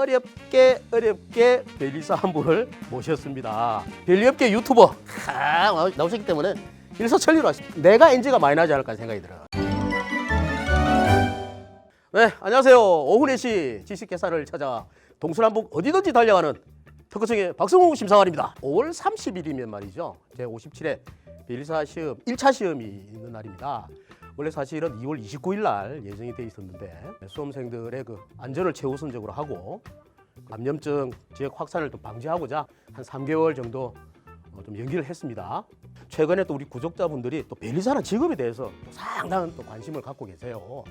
어렵게 어렵게 벨리사 한 분을 모셨습니다. 벨리업계 유튜버 아, 나오- 나오셨기 때문에 일사천리로 하십니다. 내가 NG가 많이 나지 않을까 생각이 들어요. 네, 안녕하세요. 오후 4시 지식개사를 찾아 동서남북 어디든지 달려가는 특허청의 박성우 심사관입니다. 5월 30일이면 말이죠. 제 57회 벨리사 시험 1차 시험이 있는 날입니다. 원래 사실은 2월 29일 날 예정이 돼 있었는데 수험생들의 그 안전을 최우선적으로 하고 감염증 지역 확산을 좀 방지하고자 한 3개월 정도 어, 좀 연기를 했습니다. 최근에 또 우리 구독자분들이 또 벨리사라는 직업에 대해서 또 상당한 또 관심을 갖고 계세요.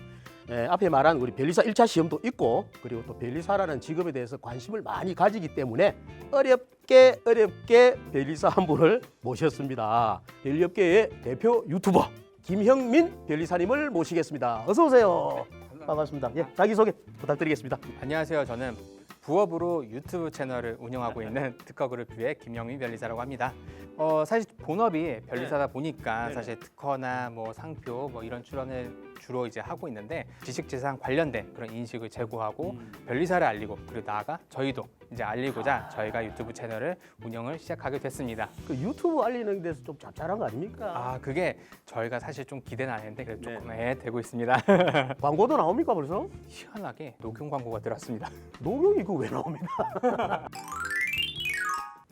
예, 앞에 말한 우리 벨리사 1차 시험도 있고 그리고 또 벨리사라는 직업에 대해서 관심을 많이 가지기 때문에 어렵게 어렵게 벨리사 한 분을 모셨습니다. 벨리업계의 대표 유튜버 김형민 벨리사님을 모시겠습니다. 어서 오세요. 반갑습니다. 예, 자기 소개 부탁드리겠습니다. 안녕하세요. 저는 부업으로 유튜브 채널을 운영하고 있는 특허 그룹의 김영민 변리사라고 합니다. 어, 사실 본업이 변리사다 보니까. 사실 특허나 뭐 상표 뭐 이런 출원을 주로 이제 하고 있는데 지식재산 관련된 그런 인식을 제고하고 변리사를 알리고 그리고 나아가 저희도 이제 알리고자 저희가 유튜브 채널을 운영을 시작하게 됐습니다. 그 유튜브 알리는 데서 좀 짭짤한 거 아닙니까? 아 그게 저희가 사실 좀 기대는 안 했는데 그래도 네. 조금 애 되고 있습니다. 광고도 나옵니까 벌써? 희한하게 녹용 광고가 들어왔습니다. 녹용이 그거 왜 나옵니까?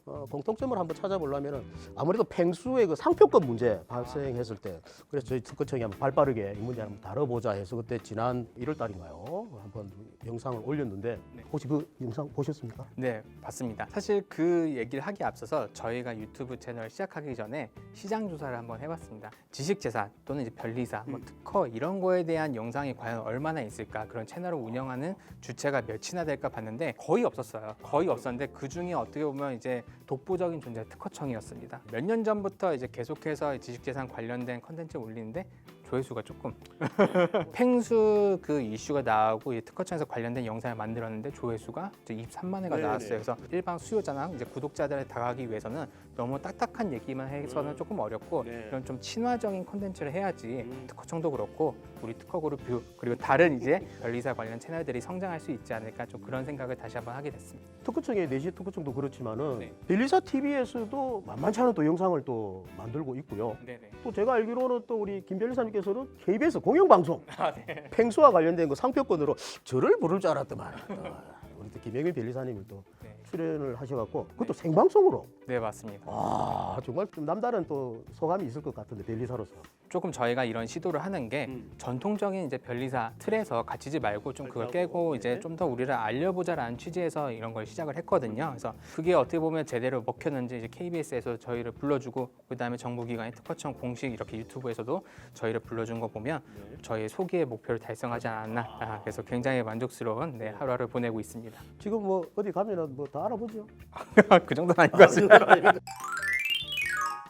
어, 공통점을 한번 찾아보려면 아무래도 팽수의 그 상표권 문제 발생했을 때 그래서 저희 특허청이 한번 발빠르게 이 문제 한번 다뤄보자 해서 그때 지난 1월 달인가요? 한번 영상을 올렸는데 네. 혹시 그 영상 보셨습니까? 네, 봤습니다. 사실 그 얘기를 하기 앞서서 저희가 유튜브 채널 시작하기 전에 시장 조사를 한번 해봤습니다. 지식재산 또는 이제 변리사, 뭐 특허 이런 거에 대한 영상이 과연 얼마나 있을까 그런 채널을 운영하는 주체가 몇이나 될까 봤는데 거의 없었어요. 거의 없었는데 그 중에 어떻게 보면 이제 독보적인 존재 특허청이었습니다. 몇 년 전부터 이제 계속해서 지식재산 관련된 컨텐츠 올리는데 조회수가 조금 팽수 그 이슈가 나오고 이 특허청에서 관련된 영상을 만들었는데 조회수가 이제 23만 회가 네네. 나왔어요. 그래서 일반 수요자나 이제 구독자들에 다가가기 위해서는 너무 딱딱한 얘기만 해서는 음. 조금 어렵고 네. 이런 좀 친화적인 콘텐츠를 해야지 음. 특허청도 그렇고 우리 특허그룹 뷰 그리고 다른 이제 변리사 관련 채널들이 성장할 수 있지 않을까 좀 그런 생각을 다시 한번 하게 됐습니다. 특허청의 내시 특허청도 그렇지만은 네. 벨리사 TV에서도 만만치 않은 또 영상을 또 만들고 있고요. 네네. 또 제가 알기로는 또 우리 김 변리사님께 서는 KBS 공영방송 아, 네. 팽수와 관련된 그 상표권으로 저를 부를 줄 알았더만 또 김영민 변리사님을 또 네. 출연을 하셔갖고 그것도 생방송으로 네 맞습니다. 와 정말 좀 남다른 또 소감이 있을 것 같은데 변리사로서 조금 저희가 이런 시도를 하는 게 음. 전통적인 이제 변리사 틀에서 갇히지 말고 좀 그걸 깨고 네. 이제 좀 더 우리를 알려보자라는 취지에서 이런 걸 시작을 했거든요. 그래서 그게 어떻게 보면 제대로 먹혔는지 이제 KBS에서 저희를 불러주고 그다음에 정부기관인 특허청 공식 이렇게 유튜브에서도 저희를 불러준 거 보면 네. 저희 소기의 목표를 달성하지 않았나. 아, 그래서 굉장히 만족스러운 네, 하루하루 보내고 있습니다. 지금 뭐 어디 가면은 뭐 다 알아보죠. 그 정도는 아닌 것 같습니다.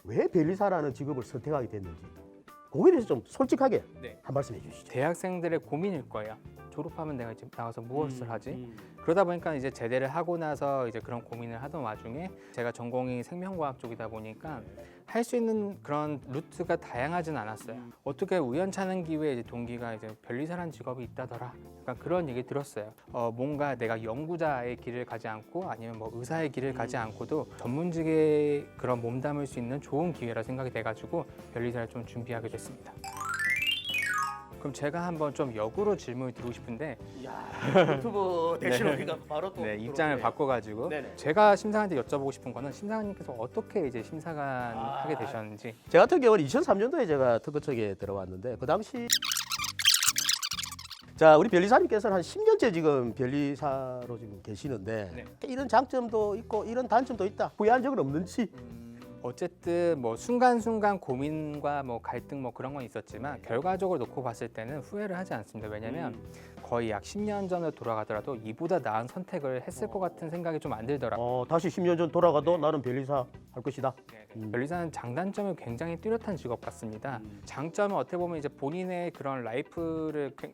왜 변리사라는 직업을 선택하게 됐는지 거기에 대해서 좀 솔직하게 네. 한 말씀 해주시죠. 대학생들의 고민일 거예요. 졸업하면 내가 이제 나와서 무엇을 하지? 음. 그러다 보니까 이제 제대를 하고 나서 이제 그런 고민을 하던 와중에 제가 전공이 생명과학 쪽이다 보니까 할 수 있는 그런 루트가 다양하진 않았어요. 어떻게 우연찮은 기회에 이제 동기가 이제 변리사라는 직업이 있다더라. 약간 그런 얘기 들었어요. 어, 뭔가 내가 연구자의 길을 가지 않고 아니면 뭐 의사의 길을 가지 않고도 전문직에 그런 몸담을 수 있는 좋은 기회라 생각이 돼가지고 변리사를 좀 준비하게 됐습니다. 그럼 제가 한번 좀 역으로 질문을 드리고 싶은데 야 유튜브 대신 네. 우리가 바로 또 네, 입장을 들어오네. 바꿔가지고 네네. 제가 심사관한테 여쭤보고 싶은 거는 심사관님께서 어떻게 이제 심사관 아. 하게 되셨는지 제 같은 경우는 2003년도에 제가 특허청에 들어왔는데 그 당시 자 우리 변리사님께서는 한 10년째 지금 변리사로 지금 계시는데 네. 이런 장점도 있고 이런 단점도 있다 후회한 적은 없는지 어쨌든 뭐 순간순간 고민과 뭐 갈등 뭐 그런 건 있었지만 결과적으로 놓고 봤을 때는 후회를 하지 않습니다. 왜냐면 음. 거의 약 10년 전을 돌아가더라도 이보다 나은 선택을 했을 것 같은 생각이 좀 안 들더라고요. 어, 다시 10년 전 돌아가도 나는 변리사 할 것이다 음. 변리사는 장단점이 굉장히 뚜렷한 직업 같습니다. 음. 장점은 어떻게 보면 이제 본인의 그런 라이프를 굉-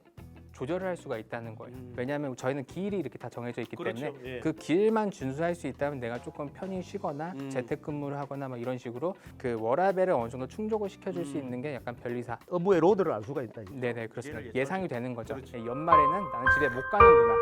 조절을 할 수가 있다는 거예요. 음. 왜냐하면 저희는 길이 이렇게 다 정해져 있기 때문에 예. 그 길만 준수할 수 있다면 내가 조금 편히 쉬거나 음. 재택근무를 하거나 뭐 이런 식으로 그 워라벨을 어느 정도 충족을 시켜줄 수 음. 있는 게 약간 변리사. 업무의 로드를 알 수가 있다 네네 그렇습니다. 예상이 되는 거죠. 그렇죠. 예, 연말에는 나는 집에 못 가는구나.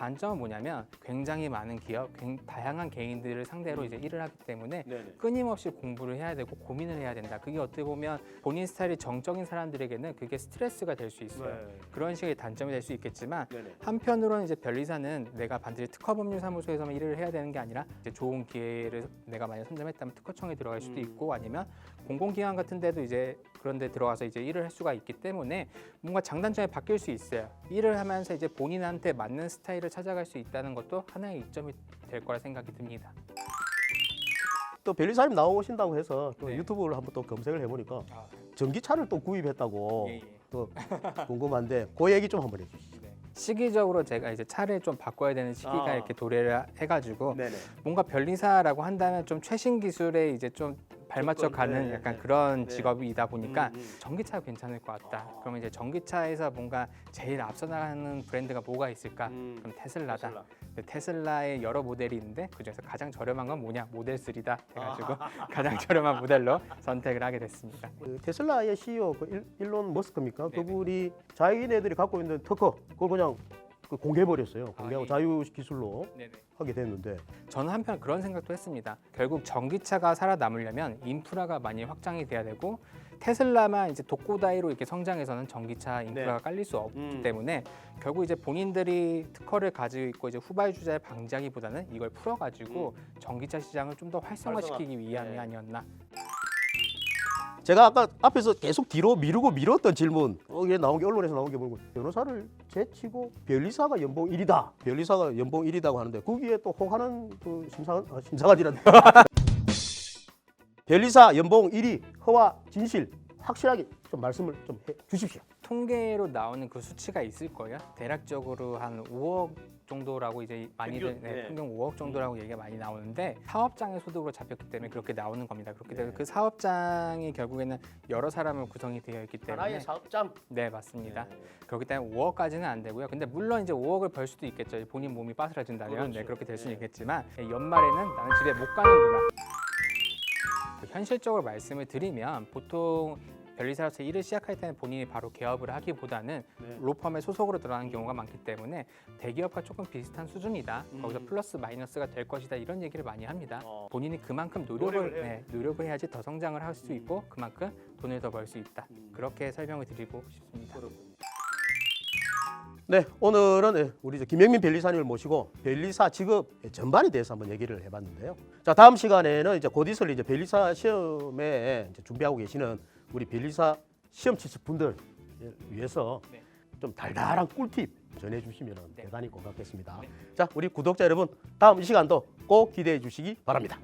단점은 뭐냐면 굉장히 많은 기업, 굉- 다양한 개인들을 상대로 이제 일을 하기 때문에 네네. 끊임없이 공부를 해야 되고 고민을 해야 된다. 그게 어떻게 보면 본인 스타일이 정적인 사람들에게는 그게 스트레스가 될 수 있어요. 그런 식의 단점이 될 수 있겠지만 네네. 한편으로는 이제 변리사는 내가 반드시 특허법률사무소에서만 일을 해야 되는 게 아니라 이제 좋은 기회를 내가 만약 선점했다면 특허청에 들어갈 수도 음. 있고 아니면 공공기관 같은 데도 이제 그런 데 들어가서 이제 일을 할 수가 있기 때문에 뭔가 장단점이 바뀔 수 있어요. 일을 하면서 이제 본인한테 맞는 스타일을 찾아갈 수 있다는 것도 하나의 이점이 될 거라 생각이 듭니다. 또 변리사님 나오신다고 해서 또 네. 유튜브를 한번 또 검색을 해보니까 아, 전기차를 또 구입했다고 예, 예. 또 궁금한데 그 얘기 좀 한번 해주시죠. 네. 시기적으로 제가 이제 차를 좀 바꿔야 되는 시기가 아. 이렇게 도래를 해가지고 네네. 뭔가 변리사라고 한다면 좀 최신 기술에 이제 좀 발맞춰 가는 네, 약간 네. 그런 네. 직업이다 보니까 음, 음. 전기차가 괜찮을 것 같다. 아. 그러면 이제 전기차에서 뭔가 제일 앞서 나가는 브랜드가 뭐가 있을까? 음, 그럼 테슬라다. 테슬라. 근데 테슬라의 여러 모델이 있는데 그중에서 가장 저렴한 건 뭐냐? 모델 3다 해가지고 아. 가장 저렴한 모델로 선택을 하게 됐습니다. 그 테슬라의 CEO 그 일, 일론 머스크입니까? 네네. 그분이 자기네들이 갖고 있는 특허 그걸 그냥 그 공개해버렸어요. 공개하고 예. 자유 기술로 네네. 하게 됐는데 저는 한편 그런 생각도 했습니다. 결국 전기차가 살아남으려면 인프라가 많이 확장이 돼야 되고 테슬라만 이제 독고다이로 이렇게 성장해서는 전기차 인프라가 네. 깔릴 수 없기 음. 때문에 결국 이제 본인들이 특허를 가지고 있고 이제 후발 주자를 방지하기보다는 이걸 풀어가지고 전기차 시장을 좀 더 활성화시키기 활성화. 위함이 네. 아니었나. 제가 아까 앞에서 계속 뒤로 미루고 미뤘던 질문. 어, 이게 나온 게 언론에서 나온 게 뭐고. 변호사를 제치고 변리사가 연봉 1이다. 변리사가 연봉 1이다고 하는데 거기에 또 혹하는 그 심사 아, 심사관이란 변리사 연봉 1위 허와 진실. 확실하게 좀 말씀을 좀 해 주십시오. 통계로 나오는 그 수치가 있을 거예요. 대략적으로 한 5억 정도라고 이제 많이들 평균, 네, 네. 평균 5억 정도라고 얘기가 많이 나오는데 사업장의 소득으로 잡혔기 때문에 그렇게 나오는 겁니다. 그렇기 때문에 네. 그 사업장이 결국에는 여러 사람으로 구성이 되어 있기 때문에 하나의 사업장 네 맞습니다. 네. 그렇기 때문에 5억까지는 안 되고요. 근데 물론 이제 5억을 벌 수도 있겠죠. 본인 몸이 빠스라진다면 그렇죠. 네, 그렇게 될 수는 네. 있겠지만 연말에는 나는 집에 못 가는구나. 현실적으로 말씀을 드리면 보통 변리사로서 일을 시작할 때는 본인이 바로 개업을 하기보다는 네. 로펌에 소속으로 들어가는 경우가 많기 때문에 대기업과 조금 비슷한 수준이다. 음. 거기서 플러스 마이너스가 될 것이다. 이런 얘기를 많이 합니다. 어. 본인이 그만큼 노력을 노력을 해야 네, 노력을 해야지 더 성장을 할수 음. 있고 그만큼 돈을 더 벌 수 있다. 음. 그렇게 설명을 드리고 싶습니다. 네, 오늘은 예, 우리 김영민 변리사님을 모시고 변리사 직업 전반에 대해서 한번 얘기를 해봤는데요. 자, 다음 시간에는 이제 곧 있을 이제 변리사 시험에 이제 준비하고 계시는 우리 변리사 시험 치실 분들 위해서 네. 좀 달달한 꿀팁 전해주시면 네. 대단히 고맙겠습니다. 네. 자, 우리 구독자 여러분, 다음 이 시간도 꼭 기대해 주시기 바랍니다.